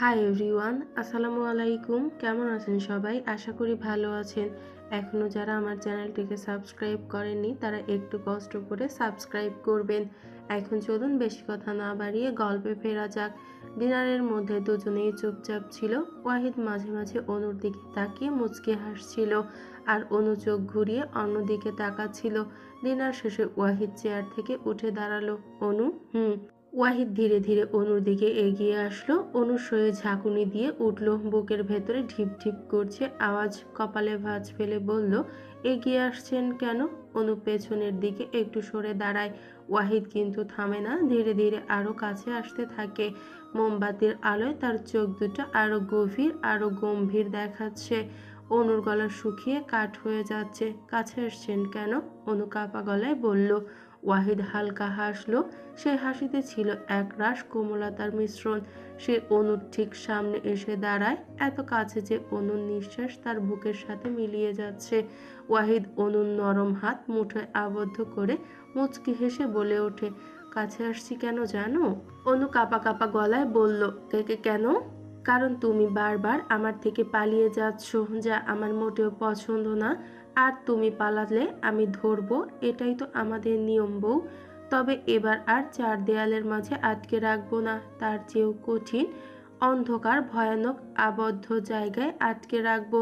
Hi everyone আসসালামু আলাইকুম। কেমন আছেন সবাই? আশা করি ভালো আছেন। এখনও যারা আমার চ্যানেলটিকে সাবস্ক্রাইব করেননি, তারা একটু কষ্ট করে সাবস্ক্রাইব করবেন। এখন চলুন বেশি কথা না বাড়িয়ে গল্পে ফেরা যাক। ডিনারের মধ্যে দুজনেই চুপচাপ ছিল। ওয়াহিদ মাঝে মাঝে অনুর দিকে তাকিয়ে মুচকে হাসছিল আর অনু চোখ ঘুরিয়ে অন্যদিকে তাকাচ্ছিল। ডিনার শেষে ওয়াহিদ চেয়ার থেকে উঠে দাঁড়াল। অনু, হুম। ওয়াহিদ ধীরে ধীরে অনুর দিকে এগিয়ে আসলো। অনুর শরীরে ঝাঁকুনি দিয়ে উঠল, বুকের ভেতরে ঢিপ ঢিপ করছে আওয়াজ, কপালে ভাঁজ ফেলে বলল, এগিয়ে আসছেন কেন? অনু পেছনের দিকে একটু সরে দাঁড়ায়। ওয়াহিদ কিন্তু থামে না, ধীরে ধীরে আরও কাছে আসতে থাকে। মোমবাতির আলোয় তার চোখ দুটো আরও গভীর আরও গম্ভীর দেখাচ্ছে। অনুর গলা শুকিয়ে কাঠ হয়ে যাচ্ছে। কাছে আসছেন কেন? অনু কাপা গলায় বলল ওয়াহিদ হালকা হাসলো। সে হাসিতে ছিল এক রাস কোমলতার মিশ্রণ। সে অনুর ঠিক সামনে এসে দাঁড়ায়। এত কাছে যে অনুর নিঃশ্বাস তার বুকের সাথে মিলিয়ে যাচ্ছে। ওয়াহিদ অনুর নরম হাত মুঠোয় আবদ্ধ করে মুচকি হেসে বলে ওঠে, কাছে আসছি কেন জানো? অনু কাপা কাপা গলায় বলল কে কেন? কারণ তুমি বারবার আমার থেকে পালিয়ে যাচ্ছ যা আমার মোটেও পছন্দ না। আর তুমি পালালে আমি ধরবো, এটাই তো আমাদের নিয়ম বউ। তবে এবার আর চার দেয়ালের মাঝে আটকে রাখব না, তার চেয়েও কঠিন, অন্ধকার, ভয়ানক, আবদ্ধ জায়গায় আটকে রাখব,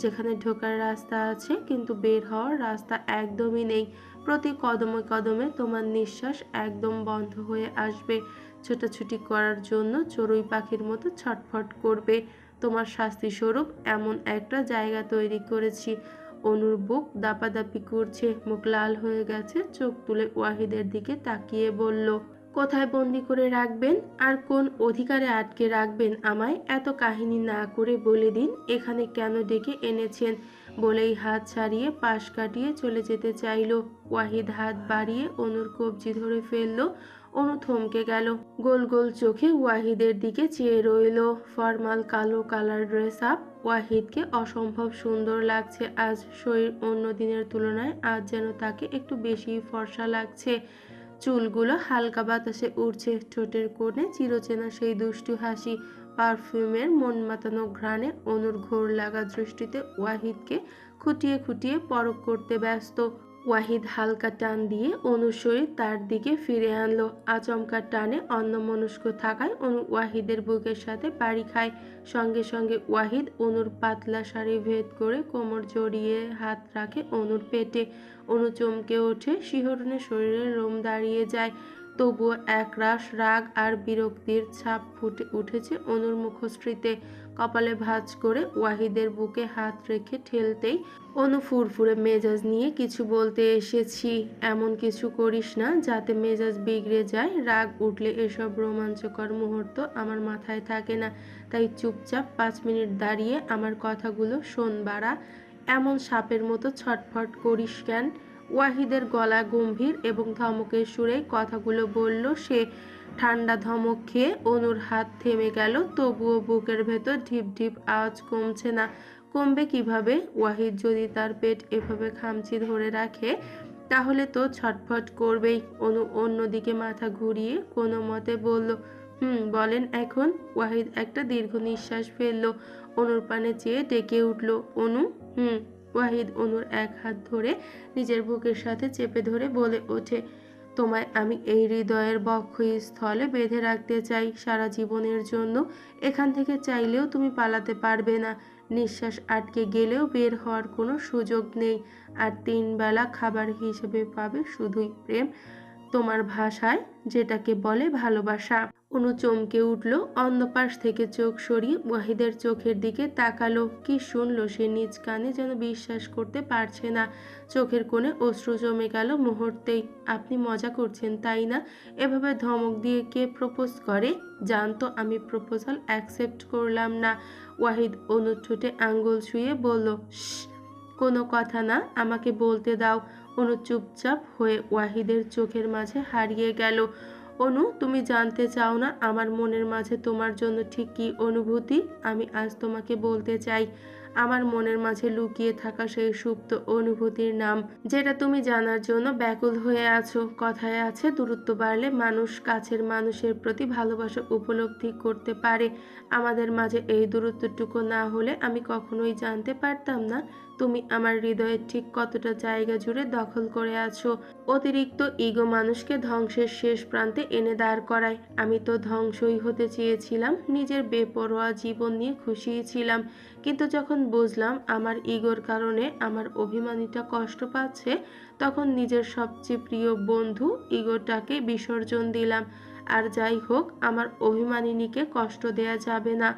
যেখানে ঢোকার রাস্তা আছে, কিন্তু বের হওয়ার রাস্তা একদমই নেই। প্রতি কদমে কদমে তোমার নিঃশ্বাস একদম বন্ধ হয়ে আসবে। ছোটাছুটি করার জন্য চড়ুই পাখির মতো ছটফট করবে। তোমার শাস্তি স্বরূপ এমন একটা জায়গা তৈরি করেছি। অনুর বুক দাপাদাপি করছে, মুখ লাল হয়ে গেছে, চোখ তুলে ওয়াহিদের দিকে তাকিয়ে বলল, কোথায় বন্দি করে রাখবেন? আর কোন অধিকারে আটকে রাখবেন? আমায় এত কাহিনী না করে বলে দিন, এখানে কেন ডেকে এনেছেন? বলেই হাত ছাড়িয়ে পাশ কাটিয়ে চলে যেতে চাইল। ওয়াহিদ হাত বাড়িয়ে অনুর কবজি ধরে ফেলল। অনু থমকে গেল। গোল গোল চোখে ওয়াহিদের দিকে চেয়ে রইল। ফরমাল কালো কালার ড্রেস আপ। ওয়াহিদকে অসম্ভব সুন্দর লাগছে। আজ শরীর অন্য দিনের তুলনায় আজ যেন তাকে একটু বেশি ফর্সা লাগছে। চুলগুলো হালকা বাতাসে উড়ছে। ঠোঁটের কোণে চিরচেনা সেই দুষ্টু হাসি। পারফিউমের মন মাতানো ঘ্রাণে অনুর ঘোর লাগা দৃষ্টিতে ওয়াহিদকে খুঁটিয়ে খুঁটিয়ে পরক করতে ব্যস্ত। ওয়াহিদ হালকা টান দিয়ে অনুর শরীর তার দিকে ফিরে আনলো। আচমকা টানে অন্যমনস্ক থাকায় অনু ওয়াহিদের বুকের সাথে বাড়ি খায়। সঙ্গে সঙ্গে ওয়াহিদ অনুর পাতলা শাড়ি ভেদ করে কোমর জড়িয়ে হাত রাখে অনুর পেটে। অনু চমকে ওঠে, শিহরণে শরীরের লোম দাঁড়িয়ে যায়। তবুও একরাশ রাগ আর বিরক্তির ছাপ ফুটে উঠেছে অনুর মুখশ্রীতে। কপালে ভাঁজ করে ওয়াহিদের বুকে হাত রেখে ঠেলতেই অনু ফুরফুরে মেজাজ নিয়ে কিছু বলতে এসেছি। এমন কিছু করিস না যাতে মেজাজ বিগড়ে যায়, রাগ উঠলে এসব রোমাঞ্চকর মুহূর্ত আমার মাথায় থাকে না। তাই চুপচাপ পাঁচ মিনিট দাঁড়িয়ে আমার কথাগুলো শোন বাড়া। এমন সাপের মতো ছটফট করিস কেন? ওয়াহিদের গলা গম্ভীর এবং ধমকের সুরে কথাগুলো বলল সে ঠান্ডা ধমক খেয়ে অনুর হাত থেমে গেল। তবুও বুকের ভেতর ঢিপ ঢিপ আওয়াজ কমছে না। কমবে কীভাবে? ওয়াহিদ যদি তার পেট এভাবে খামচি ধরে রাখে, তাহলে তো ছটফট করবেই। অনু অন্যদিকে মাথা ঘুরিয়ে কোনো মতে বলল, হুম, বলেন এখন। ওয়াহিদ একটা দীর্ঘ নিঃশ্বাস ফেলল। অনুর পানে চেয়ে ডেকে উঠল, অনু? হুম। ওয়াহিদ অনুর এক হাত ধরে নিজের বুকের সাথে চেপে ধরে বলে ওঠে তোমায় আমি এই হৃদয়ের বক্ষস্থলে বেঁধে রাখতে চাই সারা জীবনের জন্য। এখান থেকে চাইলেও তুমি পালাতে পারবে না। নিঃশ্বাস আটকে গেলেও বের হওয়ার কোনো সুযোগ নেই। আর তিনবেলা খাবার হিসেবে পাবে শুধুই প্রেম। তোমার ভাষায় যেটাকে বলে ভালোবাসা। অনু চমকে উঠল, অন্ধপাশ থেকে চোখ সরিয়ে ওয়াহিদের চোখের দিকে তাকালো। কি শুনলো সে নিজ কানে যেন বিশ্বাস করতে পারছে না। চোখের কোণে অশ্রু জমে গেল মুহূর্তেই। আপনি মজা করছেন, তাই না? এভাবে ধমক দিয়ে কে প্রপোজ করে? জানতো আমি প্রপোজাল অ্যাকসেপ্ট করলাম না। ওয়াহিদ অনুর ঠোঁটে আঙ্গুল ছুঁয়ে বলল কোনো কথা না, আমাকে বলতে দাও। অনু চুপচাপ হয়ে ওয়াহিদের চোখের মাঝে হারিয়ে গেল। অনু, তুমি জানতে চাও না আমার মনের মাঝে তোমার জন্য ঠিক কী অনুভূতি? আমি আজ তোমাকে বলতে চাই, আমার মনের মাঝে লুকিয়ে থাকা সেই সুপ্ত অনুভূতির নাম, যেটা তুমি জানার জন্য ব্যাকুল হয়ে আছো। কথায় আছে, দূরত্ব বাড়লে মানুষ কাছের মানুষের প্রতি ভালোবাসা উপলব্ধি করতে পারে। আমাদের মাঝে এই দূরত্বটুকু না হলে আমি কখনোই জানতে পারতাম না তুমি আমার হৃদয়ের ঠিক কতটা জায়গা জুড়ে দখল করে আছো? অতিরিক্ত ইগো মানুষকে ধ্বংসের শেষ প্রান্তে এনে দাঁড় করায়। আমি তো ধ্বংসই হতে চেয়েছিলাম, নিজের বেপরোয়া জীবন নিয়ে খুশিই ছিলাম। কিন্তু যখন বুঝলাম আমার ইগোর কারণে আমার অভিমানীটা কষ্ট পাচ্ছে, তখন নিজের সবচেয়ে প্রিয় বন্ধু ইগোটাকে বিসর্জন দিলাম। আর যাই হোক, আমার অভিমানিনীকে কষ্ট দেয়া যাবে না।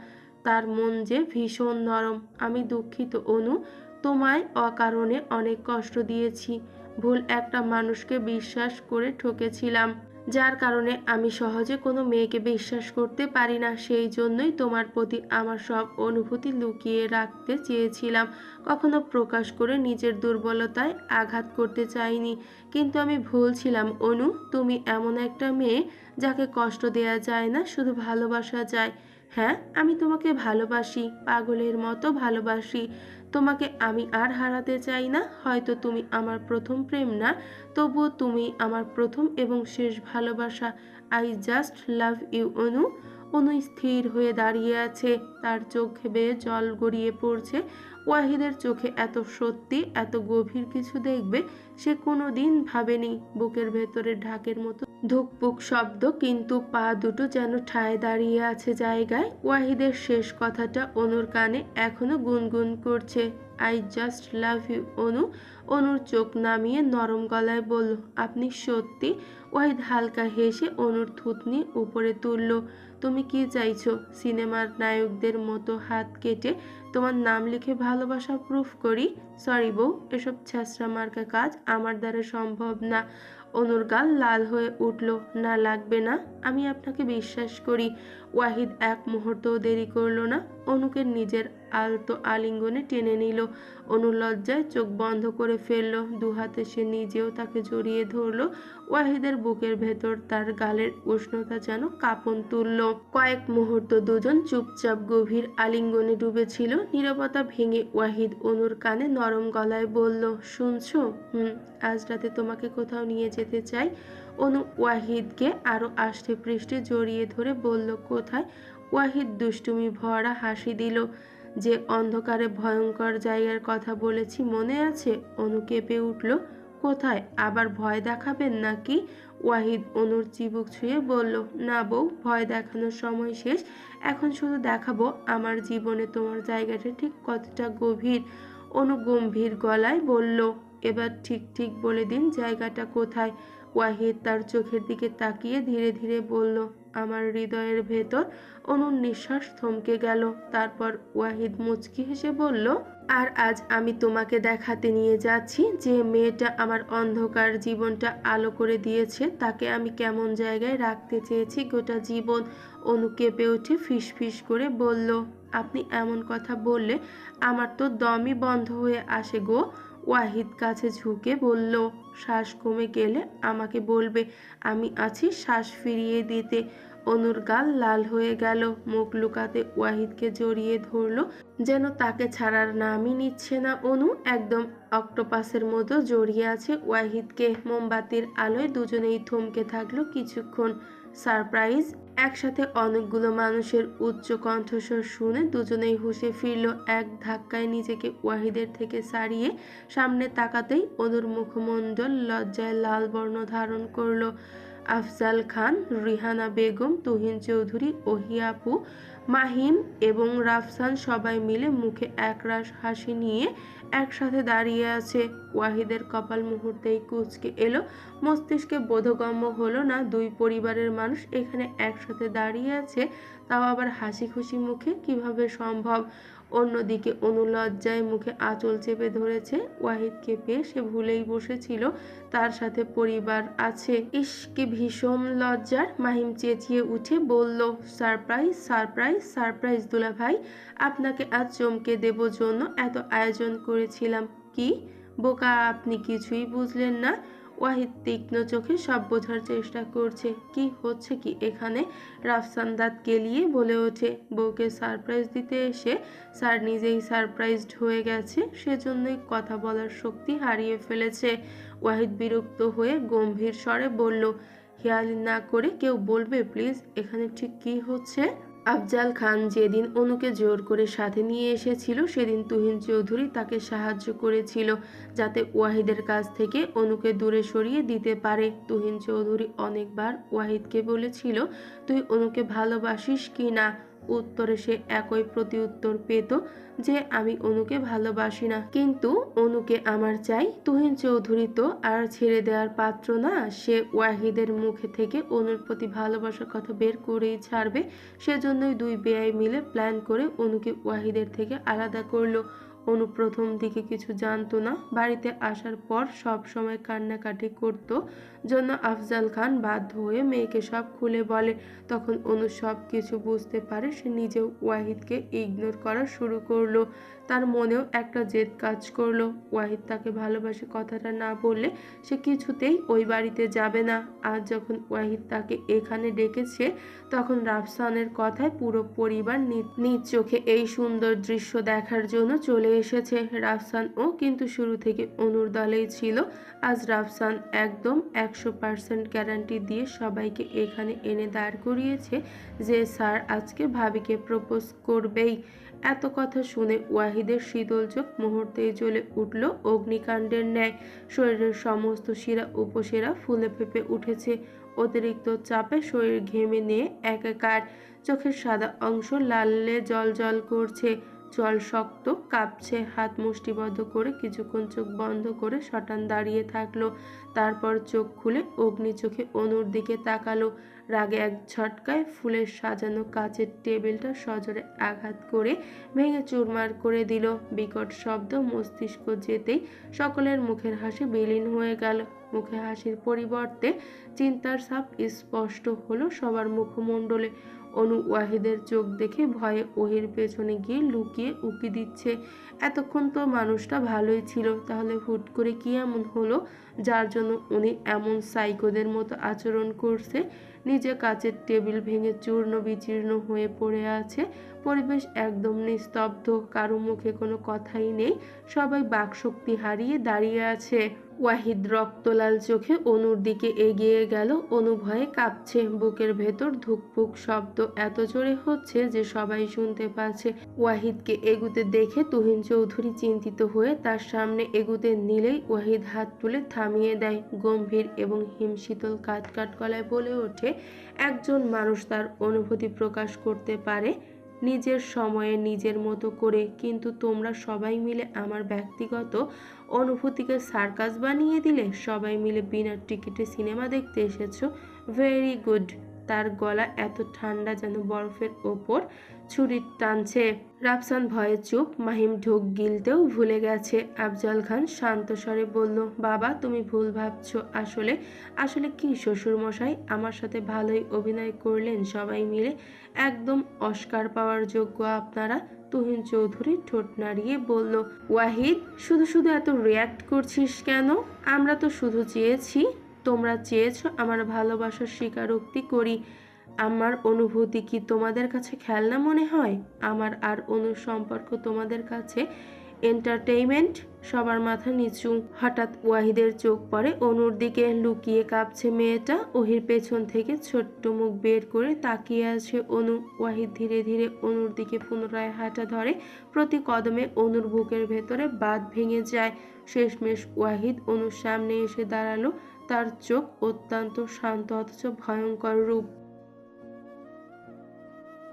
তার মন যে ভীষণ নরম। আমি দুঃখিত, অনু। তোমায় অকারণে অনেক কষ্ট দিয়েছি। ভুল একটা মানুষকে বিশ্বাস করে ঠকেছিলাম, যার কারণে আমি সহজে কোনো মেয়েকে বিশ্বাস করতে পারি না। সেই জন্যই তোমার প্রতি আমার সব অনুভূতি লুকিয়ে রাখতে চেয়েছিলাম। কখনো প্রকাশ করে নিজের দুর্বলতায় আঘাত করতে চাইনি। কিন্তু আমি ভুল ছিলাম, অনু। তুমি এমন একটা মেয়ে যাকে কষ্ট দেয়া যায় না, শুধু ভালোবাসা যায়। হ্যাঁ আমি তোমাকে ভালোবাসি, পাগলের মতো ভালোবাসি। তোমাকে আমি আর হারাতে চাই না। হয়তো তুমি আমার প্রথম প্রেম না, তবুও তুমি আমার প্রথম এবং শেষ ভালোবাসা। I just love you Anu. Anu স্থির হয়ে দাঁড়িয়ে আছে। তার চোখে বেয়ে জল গড়িয়ে পড়ছে। ওয়াহিদের চোখে এত সত্যি, এত গভীর কিছু দেখবে, সে কোনো দিন ভাবেনি। বুকের ভেতরে ঢাকের মতো ধুকপুক শব্দ, কিন্তু পা দুটো যেন ঠায় দাঁড়িয়ে আছে জায়গায়। ওয়াহিদের শেষ কথাটা অনুর কানে এখনও গুনগুন করছে। I just love you Anu. অনুর চোখ নামিয়ে নরম গলায় বলল, আপনি সত্যি? ওয়াহিদ হালকা হেসে অনুর থুতনি উপরে তুলল, তুমি কি চাইছো? সিনেমার নায়কদের মতো হাত কেটে, তোমার নাম লিখে ভালোবাসা প্রুফ করি? সরি বউ, এসব ছ্যাঁচড়া মার্কা কাজ আমার দ্বারা সম্ভব না। অনুর গাল লাল হয়ে উঠল না লাগবে না আমি আপনাকে বিশ্বাস করি। ওয়াহিদ এক মুহূর্তও দেরি করল না। অনুকে নিজের আলতো আলিঙ্গনে টেনে নিল। অনু লজ্জায় চোখ বন্ধ করে ফেলল। দু হাতে সে নিজেও তাকে জড়িয়ে ধরলো। ওয়াহিদের বুকের ভেতর তার গালের উষ্ণতা যেন কাঁপন তুলল। কয়েক মুহূর্ত দুজন চুপচাপ গভীর আলিঙ্গনে ডুবেছিল। নীরবতা ভেঙে ওয়াহিদ অনুর কানে নরম গলায় বলল, শুনছো? হুম, আজ রাতে তোমাকে কোথাও নিয়ে যেতে চাই। অনু ওয়াহিদকে আরও আষ্টে পৃষ্ঠে জড়িয়ে ধরে বলল, কোথায়? ওয়াহিদ দুষ্টুমি ভরা হাসি দিল, যে অন্ধকারে ভয়ঙ্কর জায়গার কথা বলেছি, মনে আছে? অনু কেঁপে উঠল, কোথায়? আবার ভয় দেখাবেন নাকি? ওয়াহিদ অনুর চিবুক ছুঁয়ে বলল, না বউ, ভয় দেখানোর সময় শেষ। এখন শুধু দেখাবো আমার জীবনে তোমার জায়গাটা ঠিক কতটা গভীর। অনু গম্ভীর গলায় বলল এবার ঠিক ঠিক বলে দিন জায়গাটা কোথায়। ওয়াহিদ তার চোখের দিকে তাকিয়ে ধীরে ধীরে বলল, আমার হৃদয়ের ভেতর অনুর নিঃশ্বাস থমকে গেল। তারপর ওয়াহিদ মুচকি হেসে বলল, আর আজ আমি তোমাকে দেখাতে নিয়ে যাচ্ছি যে মেয়েটা আমার অন্ধকার জীবনটা আলো করে দিয়েছে। তাকে আমি কেমন জায়গায় রাখতে চেয়েছি গোটা জীবন। অনু কেঁপে উঠে ফিস ফিস করে বলল, আপনি এমন কথা বললে আমার তো দমই বন্ধ হয়ে আসে গো। ওয়াহিদ কাছে ঝুঁকে বলল, শ্বাস কমে গেলে আমাকে বলবে, আমি আছি শ্বাস ফিরিয়ে দিতে। অনুর গাল লাল হয়ে গেল। মুখ লুকাতে ওয়াহিদকে জড়িয়ে ধরলো, যেন তাকে ছাড়ার নামই নিচ্ছে না। অনু একদম অক্টোপাসের মতো জড়িয়ে আছে ওয়াহিদকে। মোমবাতির আলোয় দুজনেই থমকে থাকল কিছুক্ষণ। সারপ্রাইজ, একসাথে অনেকগুলো মানুষের উচ্চ কণ্ঠস্বর শুনে দুজনেই হুঁশে ফিরল এক ধাক্কায় নিজেকে ওয়াহিদের থেকে সারিয়ে সামনে তাকাতেই অনুর মুখমণ্ডল লজ্জায় লাল বর্ণ ধারণ করল। আফজাল খান, রিহানা বেগম, তুহিন চৌধুরী, ওহিয়াপু, মাহিম এবং রাফসান সবাই মিলে মুখে একরাশ হাসি নিয়ে একসাথে দাঁড়িয়ে আছে। ওয়াহিদের কপাল মুহূর্তেই কুচকে এলো। মস্তিষ্কে বোধগম্য হলো না, দুই পরিবারের মানুষ এখানে একসাথে দাঁড়িয়ে আছে, তাও আবার হাসি খুশি মুখে কীভাবে সম্ভব? অন্যদিকে অনুলজ্জায় মুখে আঁচল চেপে ধরেছে ওয়াহিদকে পেয়ে সে ভুলেই বসেছিল। তার সাথে পরিবার আছে। ইস, কি ভীষণ লজ্জার। মাহিম চেঁচিয়ে উঠে বলল, সারপ্রাইজ সারপ্রাইজ সারপ্রাইজ দুলা ভাই আপনাকে আজ চমকে দেব জন্য এত আয়োজন করেছিলাম। কি? বোকা, আপনি কিছুই বুঝলেন না? ওয়াহিদ তীক্ষ্ণ চোখে সব বোঝার চেষ্টা করছে, কি হচ্ছে কি এখানে? রাফসান দাঁত বলে ওঠে, বউকে সারপ্রাইজ দিতে এসে স্যার নিজেই সারপ্রাইজড হয়ে গেছে, সেজন্যই কথা বলার শক্তি হারিয়ে ফেলেছে। ওয়াহিদ বিরক্ত হয়ে গম্ভীর স্বরে বলল, হেয়ালি না করে কেউ বলবে প্লিজ, এখানে ঠিক কি হচ্ছে? আফজাল খান যেদিন অনুকে জোর করে সাথে নিয়ে এসেছিল, সেদিন তুহিন চৌধুরী তাকে সাহায্য করেছিল যাতে ওয়াহিদের কাছ থেকে অনুকে দূরে সরিয়ে দিতে পারে। তুহিন চৌধুরী অনেকবার ওয়াহিদকে বলেছিল, তুই অনুকে ভালোবাসিস কি না? উত্তরে সে একই প্রতিউত্তর পেত যে আমি অনুকে ভালোবাসি না। কিন্তু অনুকে আমার চাই। তুহিন চৌধুরী তো আর ছেড়ে দেওয়ার পাত্র না। সে ওয়াহিদের মুখে থেকে অনুর প্রতি ভালোবাসার কথা বের করেই ছাড়বে। সেজন্যই দুই বেয়াই মিলে প্ল্যান করে অনুকে ওয়াহিদের থেকে আলাদা করল। অনু প্রথম দিকে কিছু জানতো না। বাড়িতে আসার পর সব সময় কান্নাকাটি করত। জন্য আফজাল খান বাধ্য হয়ে মেয়েকে সব খুলে বলে। তখন অনু সব কিছু বুঝতে পারে সে নিজেও ওয়াহিদকে ইগনোর করা শুরু করল। তার মনেও একটা জেদ কাজ করল। ওয়াহিদ তাকে ভালোবাসে কথাটা না বললে সে কিছুতেই ওই বাড়িতে যাবে না। আর যখন ওয়াহিদ তাকে এখানে ডেকেছে, তখন রাফসানের কথায় পুরো পরিবার নিজ চোখে এই সুন্দর দৃশ্য দেখার জন্য চলে এসেছে। রাফসান ও কিন্তু শুরু থেকে অনুর দলেই ছিল। আজ রাফসান একদম একশো পার্সেন্ট গ্যারান্টি দিয়ে সবাইকে এখানে এনে দাঁড় করিয়েছে যে স্যার আজকে ভাবিকে প্রপোজ করবেই। এত কথা শুনে ওয়াহিদের শীতল চোখ মুহূর্তেই জ্বলে উঠল অগ্নিকাণ্ডের ন্যায়। শরীরের সমস্ত শিরা উপশিরা ফুলে ফেপে উঠেছে। অতিরিক্ত চাপে শরীর ঘেমে নিয়ে একাকার। চোখের সাদা অংশ লালে জল জল করছে। জল শক্ত, কাঁপছে, হাত মুষ্টিবদ্ধ করে কিছুক্ষণ চোখ বন্ধ করে শটান দাঁড়িয়ে থাকল। তারপর চোখ খুলে অগ্নি চোখে অনুর দিকে তাকালো। রাগে এক ঝটকায় ফুলের সাজানো কাচের টেবিলটা সজোরে আঘাত করে ভেঙে চুরমার করে দিল। বিকট শব্দ মস্তিষ্ক যেতেই সকলের মুখের হাসি বিলীন হয়ে গেল। মুখে হাসির পরিবর্তে চিন্তার ছাপ স্পষ্ট হলো সবার মুখমণ্ডলে। অনু ওয়াহিদের চোখ দেখে ভয়ে ওহির পেছনে গিয়ে লুকিয়ে উকি দিচ্ছে। এতক্ষণ তো মানুষটা ভালোই ছিল, তাহলে হুট করে কি এমন হলো? যার জন্য উনি এমন সাইকোদের মতো আচরণ করছে? নিজে কাচের টেবিল ভেঙে চূর্ণ বিচীর্ণ হয়ে পড়ে আছে। পরিবেশ একদম নিস্তব্ধ, কারও মুখে কোনো কথাই নেই। সবাই বাকশক্তি হারিয়ে দাঁড়িয়ে আছে। ওয়াহিদ রক্তলাল চোখে অনুর দিকে এগিয়ে গেল। অনু ভয়ে কাঁপছে। বুকের ভেতর ধুকপুক শব্দ এত জোরে হচ্ছে যে সবাই শুনতে পাচ্ছে। ওয়াহিদকে এগুতে দেখে তুহিন চৌধুরী চিন্তিত হয়ে তার সামনে এগুতে নিলেই ওয়াহিদ হাত তুলে থামিয়ে দেয়। গম্ভীর এবং হিমশীতল কাট কাট গলায় বলে ওঠে, একজন মানুষ তার অনুভূতি প্রকাশ করতে পারে। নিজের সময়ে নিজের মতো করে, কিন্তু তোমরা সবাই মিলে আমার ব্যক্তিগত অনুভূতিকে সার্কাস বানিয়ে দিলে? সবাই মিলে বিনা টিকিটে সিনেমা দেখতে এসেছ? Very good. তার গলা এত ঠান্ডা যেন বরফের ওপর ছুরি টানছে। রাফসান ভয়ে চুপ, মাহিম ঢোক গিলতেও ভুলে গেছে। আফজাল খান শান্ত স্বরে বলল, বাবা, তুমি ভুল ভাবছ। আসলে আসলে কি শ্বশুর মশাই আমার সাথে ভালোই অভিনয় করলেন সবাই মিলে। একদম অস্কার পাওয়ার যোগ্য আপনারা। তুহিন চৌধুরী ঠোঁট নাড়িয়ে বলল, ওয়াহিদ, শুধু শুধু এত রিয়্যাক্ট করছিস কেন? আমরা তো শুধু চেয়েছি তোমরা চেয়েছো আমার ভালোবাসার স্বীকারোক্তি করি, আমার অনুভূতি কি তোমাদের কাছে খেলনা মনে হয়? আমার আর অনুর সম্পর্ক তোমাদের কাছে এন্টারটেইনমেন্ট সবার মাথা নিচু। হঠাৎ ওয়াহিদের চোখ পড়ে, অনুর দিকে লুকিয়ে কাঁপছে মেয়েটা। ওহির পেছন থেকে ছোট্ট মুখ বের করে তাকিয়ে আছে অনু। ওয়াহিদ ধীরে ধীরে অনুর দিকে পুনরায় হাঁটা ধরে। প্রতি কদমে অনুর বুকের ভেতরে বাদ ভেঙে যায়। শেষমেশ ওয়াহিদ অনুর সামনে এসে দাঁড়াল। তার চোখ অত্যন্ত শান্ত অথচ ভয়ঙ্কর রূপ।